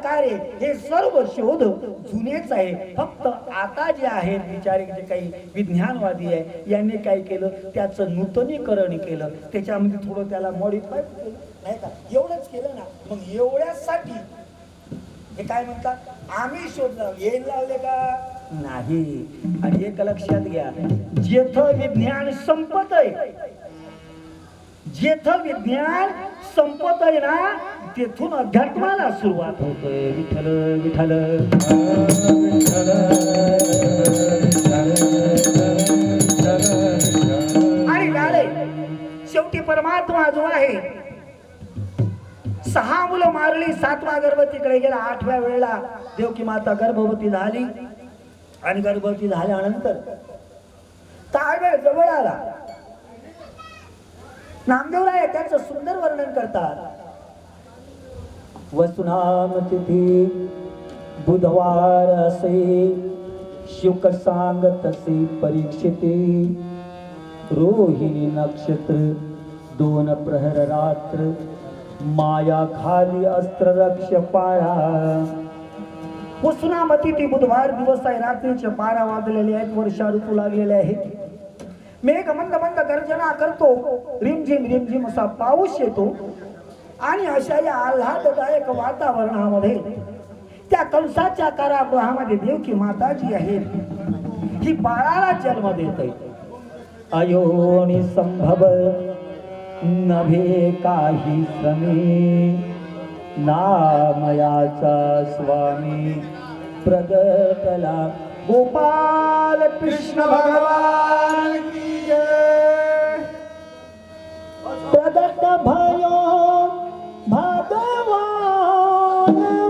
प्रकारे हे सर्व शोध जुनेच आहे. फक्त आता जे आहेत विचारे जे काही विज्ञानवादी आहे यांनी काय केलं? त्याचं नूतनीकरण केलं. त्याच्यामध्ये थोडं त्याला मॉडिफाय केलं. नाही का? एवढंच केलं ना. मग एवढ्यासाठी हे काय म्हणतात? आम्ही शोध येईल लावले का? नाही. आणि एक लक्षात घ्या. जेथ विज्ञान संपत आहे जेथ विज्ञान संपत आहे ना तेथून अध्यात्माला सुरुवात होते विठ्ठल विठ्ठल आणि झाले. शेवटी परमात्मा जो आहे. सहा मुलं मारली सातवा गर्भवतीकडे गेला. आठव्या वेळेला देवकी माता गर्भवती झाली. आणि गर्भवती झाल्यानंतर ताळवेळ जवळ आला. नामदेवराय त्याचं सुंदर वर्णन करतात. वसुनाम तिथी बुधवार असे शुक सांग तसे परीक्षिते। रोहिणी नक्षत्र दोन प्रहर रात्र माया खाली अस्त्र रक्ष पाळा वसुनामती ती बुधवार दिवस आहे रात्रीचे बारा वाजलेले आहेत वर्षा ऋतू लागलेले आहेत मेघ मंद मंद गर्जना करतो रिमझिम रिमझिम असा पाऊस येतो आणि अशा या आल्हाददायक वातावरणामध्ये त्या कंसाच्या कारागृहामध्ये देवकी माता जी आहे ही बाळाला जन्म देते अयोनी संभव नभे काही समी. नामयाचा स्वामी प्रगटला. गोपाल कृष्ण भगवान प्रगट भयो know.